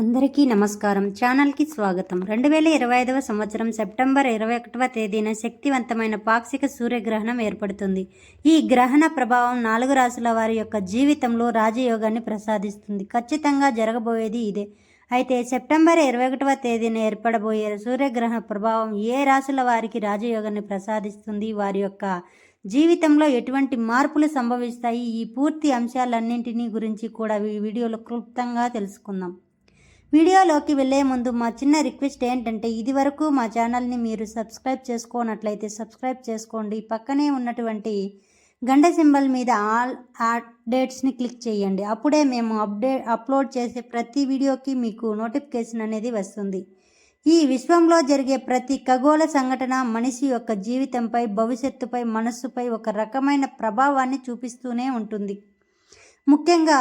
అందరికీ నమస్కారం. ఛానల్కి స్వాగతం. రెండు వేల ఇరవై ఐదవ సంవత్సరం సెప్టెంబర్ ఇరవై ఒకటవ తేదీన శక్తివంతమైన పాక్షిక సూర్యగ్రహణం ఏర్పడుతుంది. ఈ గ్రహణ ప్రభావం నాలుగు రాశుల వారి యొక్క జీవితంలో రాజయోగాన్ని ప్రసాదిస్తుంది. ఖచ్చితంగా జరగబోయేది ఇదే. అయితే సెప్టెంబర్ ఇరవై ఒకటవ తేదీన ఏర్పడబోయే సూర్యగ్రహణ ప్రభావం ఏ రాశుల వారికి రాజయోగాన్ని ప్రసాదిస్తుంది? వారి యొక్క జీవితంలో ఎటువంటి మార్పులు సంభవిస్తాయి? ఈ పూర్తి అంశాలన్నింటినీ గురించి కూడా ఈ వీడియోలో క్లుప్తంగా తెలుసుకుందాం. వీడియోలోకి వెళ్ళే ముందు మా చిన్న రిక్వెస్ట్ ఏంటంటే ఇది వరకు మా ఛానల్ని మీరు సబ్స్క్రైబ్ చేసుకోనట్లయితే సబ్స్క్రైబ్ చేసుకోండి. పక్కనే ఉన్నటువంటి గంట సింబల్ మీద ఆల్ అప్డేట్స్ని క్లిక్ చేయండి. అప్పుడే మేము అప్డేట్ అప్లోడ్ చేసే ప్రతి వీడియోకి మీకు నోటిఫికేషన్ అనేది వస్తుంది. ఈ విశ్వంలో జరిగే ప్రతి ఖగోళ సంఘటన మనిషి యొక్క జీవితంపై భవిష్యత్తుపై మనస్సుపై ఒక రకమైన ప్రభావాన్ని చూపిస్తూనే ఉంటుంది. ముఖ్యంగా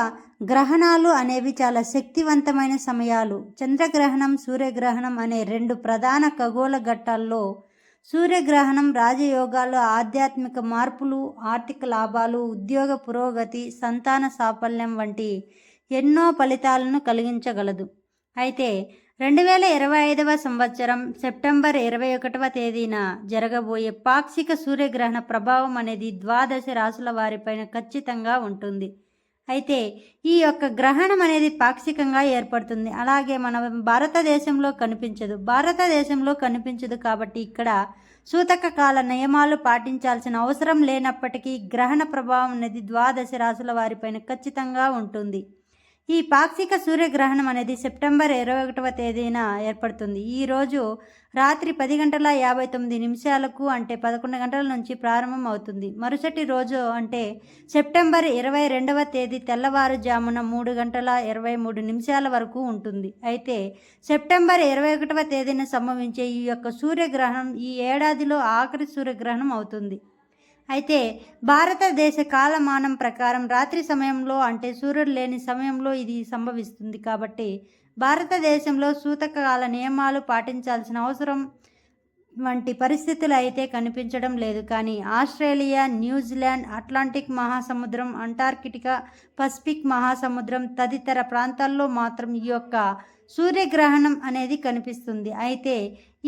గ్రహణాలు అనేవి చాలా శక్తివంతమైన సమయాలు. చంద్రగ్రహణం సూర్యగ్రహణం అనే రెండు ప్రధాన ఖగోళ ఘట్టాల్లో సూర్యగ్రహణం రాజయోగాలు ఆధ్యాత్మిక మార్పులు ఆర్థిక లాభాలు ఉద్యోగ పురోగతి సంతాన సాఫల్యం వంటి ఎన్నో ఫలితాలను కలిగించగలదు. అయితే రెండు వేల ఇరవై ఐదవ సంవత్సరం సెప్టెంబర్ ఇరవై ఒకటవ తేదీన జరగబోయే పాక్షిక సూర్యగ్రహణ ప్రభావం అనేది ద్వాదశ రాసుల వారిపైన ఖచ్చితంగా ఉంటుంది. అయితే ఈ యొక్క గ్రహణం అనేది పాక్షికంగా ఏర్పడుతుంది. అలాగే మన భారతదేశంలో కనిపించదు. భారతదేశంలో కనిపించదు కాబట్టి ఇక్కడ సూతక కాల నియమాలు పాటించాల్సిన అవసరం లేనప్పటికీ గ్రహణ ప్రభావం అనేది ద్వాదశ రాశుల వారిపైన ఖచ్చితంగా ఉంటుంది. ఈ పాక్షిక సూర్యగ్రహణం అనేది సెప్టెంబర్ ఇరవై ఒకటవ తేదీన ఏర్పడుతుంది. ఈరోజు రాత్రి పది గంటల యాభై తొమ్మిది నిమిషాలకు అంటే పదకొండు గంటల నుంచి ప్రారంభం అవుతుంది. మరుసటి రోజు అంటే సెప్టెంబర్ ఇరవై రెండవ తేదీ తెల్లవారుజామున మూడు గంటల ఇరవై మూడు నిమిషాల వరకు ఉంటుంది. అయితే సెప్టెంబర్ ఇరవై ఒకటవ తేదీన సంభవించే ఈ యొక్క సూర్యగ్రహణం ఈ ఏడాదిలో ఆఖరి సూర్యగ్రహణం అవుతుంది. అయితే భారతదేశ కాలమానం ప్రకారం రాత్రి సమయంలో అంటే సూర్యుడు లేని సమయంలో ఇది సంభవిస్తుంది కాబట్టి భారతదేశంలో సూతకాల నియమాలు పాటించాల్సిన అవసరం వంటి పరిస్థితులు అయితే కనిపించడం లేదు. కానీ ఆస్ట్రేలియా న్యూజిలాండ్ అట్లాంటిక్ మహాసముద్రం అంటార్కిటికా పసిఫిక్ మహాసముద్రం తదితర ప్రాంతాల్లో మాత్రం ఈ యొక్క సూర్యగ్రహణం అనేది కనిపిస్తుంది. అయితే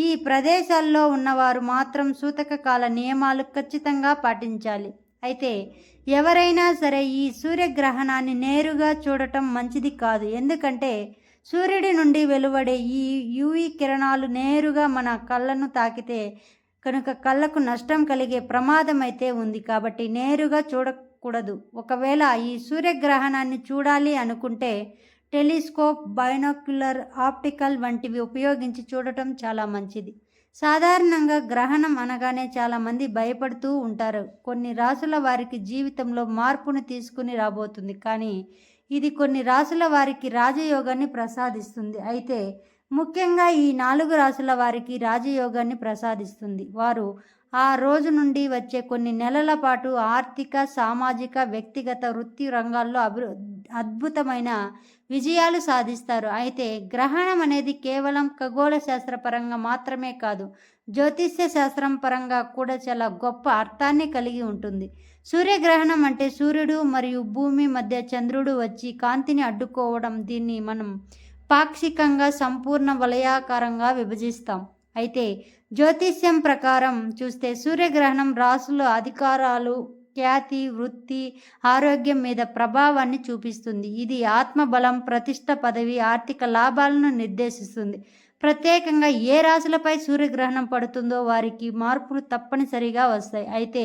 ఈ ప్రదేశాల్లో ఉన్నవారు మాత్రం సూతక కాల నియమాలు ఖచ్చితంగా పాటించాలి. అయితే ఎవరైనా సరే ఈ సూర్యగ్రహణాన్ని నేరుగా చూడటం మంచిది కాదు. ఎందుకంటే సూర్యుడి నుండి వెలువడే ఈ యూవి కిరణాలు నేరుగా మన కళ్ళను తాకితే కనుక కళ్ళకు నష్టం కలిగే ప్రమాదం అయితే ఉంది. కాబట్టి నేరుగా చూడకూడదు. ఒకవేళ ఈ సూర్యగ్రహణాన్ని చూడాలి అనుకుంటే టెలిస్కోప్ బైనోక్యులర్ ఆప్టికల్ వంటివి ఉపయోగించి చూడటం చాలా మంచిది. సాధారణంగా గ్రహణం అనగానే చాలామంది భయపడుతూ ఉంటారు. కొన్ని రాసుల వారికి జీవితంలో మార్పును తీసుకుని రాబోతుంది. కానీ ఇది కొన్ని రాసుల వారికి రాజయోగాన్ని ప్రసాదిస్తుంది. అయితే ముఖ్యంగా ఈ నాలుగు రాసుల వారికి రాజయోగాన్ని ప్రసాదిస్తుంది. వారు ఆ రోజు నుండి వచ్చే కొన్ని నెలల పాటు ఆర్థిక సామాజిక వ్యక్తిగత వృత్తి రంగాల్లో అభి అద్భుతమైన విజయాలు సాధిస్తారు. అయితే గ్రహణం అనేది కేవలం ఖగోళ శాస్త్రపరంగా మాత్రమే కాదు జ్యోతిష్య శాస్త్రం పరంగా కూడా చాలా గొప్ప అర్థాన్ని కలిగి ఉంటుంది. సూర్యగ్రహణం అంటే సూర్యుడు మరియు భూమి మధ్య చంద్రుడు వచ్చి కాంతిని అడ్డుకోవడం దీన్ని మనం పాక్షికంగా సంపూర్ణ వలయాకారంగా విభజిస్తాం. అయితే జ్యోతిష్యం ప్రకారం చూస్తే సూర్యగ్రహణం రాసుల అధికారాలు ఖ్యాతి వృత్తి ఆరోగ్యం మీద ప్రభావాన్ని చూపిస్తుంది. ఇది ఆత్మబలం ప్రతిష్ట పదవి ఆర్థిక లాభాలను నిర్దేశిస్తుంది. ప్రత్యేకంగా ఏ రాశులపై సూర్యగ్రహణం పడుతుందో వారికి మార్పులు తప్పనిసరిగా వస్తాయి. అయితే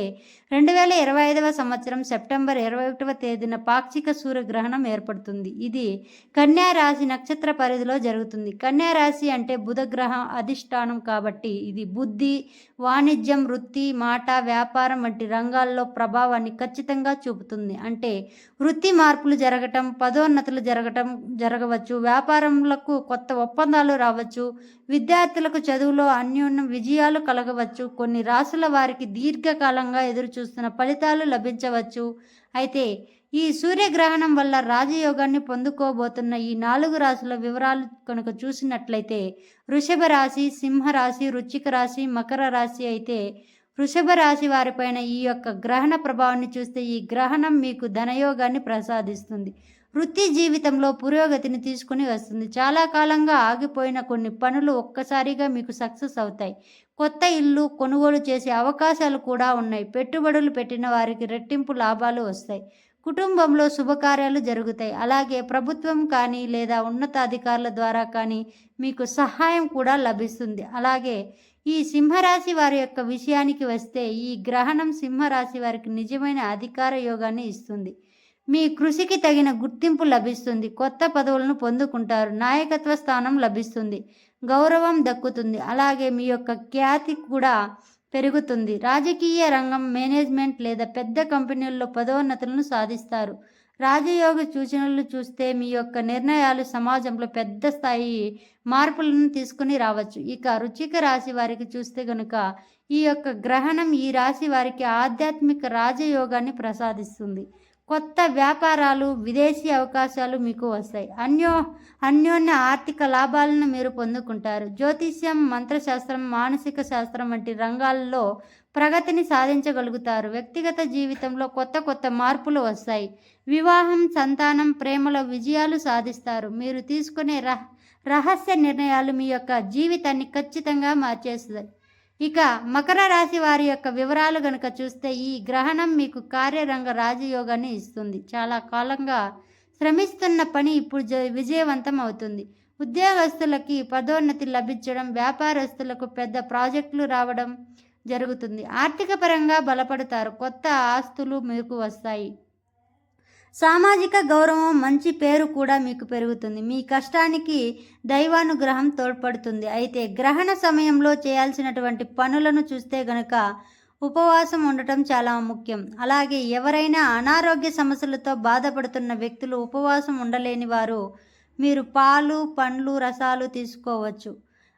రెండు వేల ఇరవై ఐదవ సంవత్సరం సెప్టెంబర్ ఇరవై ఒకటవ తేదీన పాక్షిక సూర్యగ్రహణం ఏర్పడుతుంది. ఇది కన్యా రాశి నక్షత్ర పరిధిలో జరుగుతుంది. కన్యా రాశి అంటే బుధగ్రహం అధిష్టానం కాబట్టి ఇది బుద్ధి వాణిజ్యం వృత్తి మాట వ్యాపారం వంటి రంగాల్లో ప్రభావాన్ని ఖచ్చితంగా చూపుతుంది. అంటే వృత్తి మార్పులు జరగటం పదోన్నతులు జరగటం జరగవచ్చు వ్యాపారములకు కొత్త ఒప్పందాలు రావచ్చు విద్యార్థులకు చదువులో అన్యోన్య విజయాలు కలగవచ్చు. కొన్ని రాసుల వారికి దీర్ఘకాలంగా ఎదురుచూస్తున్న ఫలితాలు లభించవచ్చు. అయితే ఈ సూర్యగ్రహణం వల్ల రాజయోగాన్ని పొందుకోబోతున్న ఈ నాలుగు రాశుల వివరాలు కనుక చూసినట్లయితే వృషభ రాశి సింహరాశి వృచ్చిక రాశి మకర రాశి అయితే వృషభ రాశి వారిపైన ఈ యొక్క గ్రహణ ప్రభావాన్ని చూస్తే ఈ గ్రహణం మీకు ధనయోగాన్ని ప్రసాదిస్తుంది. వృత్తి జీవితంలో పురోగతిని తీసుకుని వస్తుంది. చాలా కాలంగా ఆగిపోయిన కొన్ని పనులు ఒక్కసారిగా మీకు సక్సెస్ అవుతాయి. కొత్త ఇల్లు కొనుగోలు చేసే అవకాశాలు కూడా ఉన్నాయి. పెట్టుబడులు పెట్టిన వారికి రెట్టింపు లాభాలు వస్తాయి. కుటుంబంలో శుభకార్యాలు జరుగుతాయి. అలాగే ప్రభుత్వం కానీ లేదా ఉన్నతాధికారుల ద్వారా కానీ మీకు సహాయం కూడా లభిస్తుంది. అలాగే ఈ సింహరాశి వారి యొక్క విషయానికి వస్తే ఈ గ్రహణం సింహరాశి వారికి నిజమైన అధికార యోగాన్ని ఇస్తుంది. మీ కృషికి తగిన గుర్తింపు లభిస్తుంది. కొత్త పదవులను పొందుకుంటారు. నాయకత్వ స్థానం లభిస్తుంది. గౌరవం దక్కుతుంది. అలాగే మీ యొక్క ఖ్యాతి కూడా పెరుగుతుంది. రాజకీయ రంగం మేనేజ్మెంట్ లేదా పెద్ద కంపెనీల్లో పదోన్నతులను సాధిస్తారు. రాజయోగ సూచనలు చూస్తే మీ యొక్క నిర్ణయాలు సమాజంలో పెద్ద స్థాయి మార్పులను తీసుకుని రావచ్చు. ఇక రుచిక రాశి వారికి చూస్తే కనుక ఈ యొక్క గ్రహణం ఈ రాశి వారికి ఆధ్యాత్మిక రాజయోగాన్ని ప్రసాదిస్తుంది. కొత్త వ్యాపారాలు విదేశీ అవకాశాలు మీకు వస్తాయి. అన్యో అన్యోన్య ఆర్థిక లాభాలను మీరు పొందుకుంటారు. జ్యోతిష్యం మంత్రశాస్త్రం మానసిక శాస్త్రం వంటి రంగాల్లో ప్రగతిని సాధించగలుగుతారు. వ్యక్తిగత జీవితంలో కొత్త కొత్త మార్పులు వస్తాయి. వివాహం సంతానం ప్రేమలో విజయాలు సాధిస్తారు. మీరు తీసుకునే రహ రహస్య నిర్ణయాలు మీ యొక్క జీవితాన్ని ఖచ్చితంగా మార్చేస్తాయి. ఇక మకర రాశి వారి యొక్క వివరాలు గనుక చూస్తే ఈ గ్రహణం మీకు కార్యరంగ రాజయోగాన్ని ఇస్తుంది. చాలా కాలంగా శ్రమిస్తున్న పని ఇప్పుడు జ విజయవంతం అవుతుంది. ఉద్యోగస్తులకి పదోన్నతి లభించడం వ్యాపారస్తులకు పెద్ద ప్రాజెక్టులు రావడం జరుగుతుంది. ఆర్థిక పరంగా బలపడతారు. కొత్త ఆస్తులు మీకు వస్తాయి. సామాజిక గౌరవం మంచి పేరు కూడా మీకు పెరుగుతుంది. మీ కష్టానికి దైవానుగ్రహం తోడ్పడుతుంది. అయితే గ్రహణ సమయంలో చేయాల్సినటువంటి పనులను చూస్తే గనక ఉపవాసం ఉండటం చాలా ముఖ్యం. అలాగే ఎవరైనా అనారోగ్య సమస్యలతో బాధపడుతున్న వ్యక్తులు ఉపవాసం ఉండలేని వారు మీరు పాలు పండ్లు రసాలు తీసుకోవచ్చు.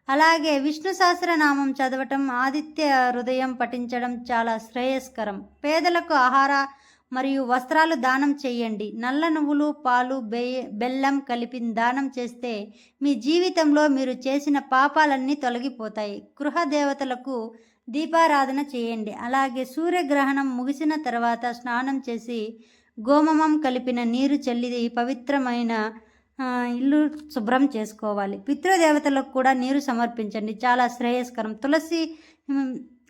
అలాగే విష్ణు సహస్రనామం చదవటం ఆదిత్య హృదయం పఠించడం చాలా శ్రేయస్కరం. పేదలకు ఆహార మరియు వస్త్రాలు దానం చేయండి. నల్ల నువ్వులు పాలు బె బెల్లం కలిపి దానం చేస్తే మీ జీవితంలో మీరు చేసిన పాపాలన్నీ తొలగిపోతాయి. గృహ దేవతలకు దీపారాధన చేయండి. అలాగే సూర్యగ్రహణం ముగిసిన తర్వాత స్నానం చేసి గోమమం కలిపిన నీరు చల్లి పవిత్రమైన ఇల్లు శుభ్రం చేసుకోవాలి. పితృదేవతలకు కూడా నీరు సమర్పించండి. చాలా శ్రేయస్కరం. తులసి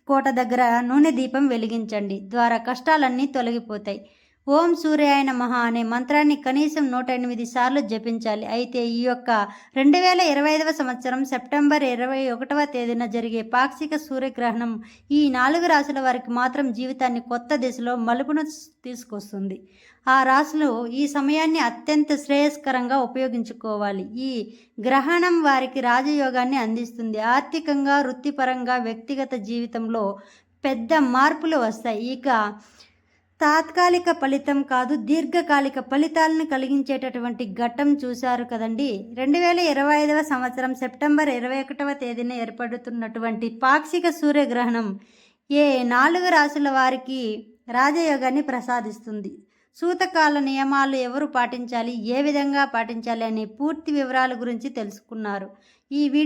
కోట దగ్గర నూనె దీపం వెలిగించండి. ద్వారా కష్టాలన్నీ తొలగిపోతాయి. ఓం సూర్యాయ మహా అనే మంత్రాన్ని కనీసం నూట ఎనిమిది సార్లు జపించాలి. అయితే ఈ యొక్క రెండు వేల ఇరవై ఐదవ సంవత్సరం సెప్టెంబర్ ఇరవై ఒకటవ తేదీన జరిగే పాక్షిక సూర్యగ్రహణం ఈ నాలుగు రాశుల వారికి మాత్రం జీవితాన్ని కొత్త దిశలో మలుపును తీసుకొస్తుంది. ఆ రాశులు ఈ సమయాన్ని అత్యంత శ్రేయస్కరంగా ఉపయోగించుకోవాలి. ఈ గ్రహణం వారికి రాజయోగాన్ని అందిస్తుంది. ఆర్థికంగా వృత్తిపరంగా వ్యక్తిగత జీవితంలో పెద్ద మార్పులు వస్తాయి. ఇక తాత్కాలిక ఫలితం కాదు దీర్ఘకాలిక ఫలితాలను కలిగించేటటువంటి ఘట్టం చూశారు కదండి. రెండు వేల ఇరవై ఐదవ సంవత్సరం సెప్టెంబర్ ఇరవై ఒకటవ తేదీన ఏర్పడుతున్నటువంటి పాక్షిక సూర్యగ్రహణం ఏ నాలుగు రాశుల వారికి రాజయోగాన్ని ప్రసాదిస్తుంది. సూతకాల నియమాలు ఎవరు పాటించాలి ఏ విధంగా పాటించాలి అనే పూర్తి వివరాల గురించి తెలుసుకున్నారు. ఈ వీడియో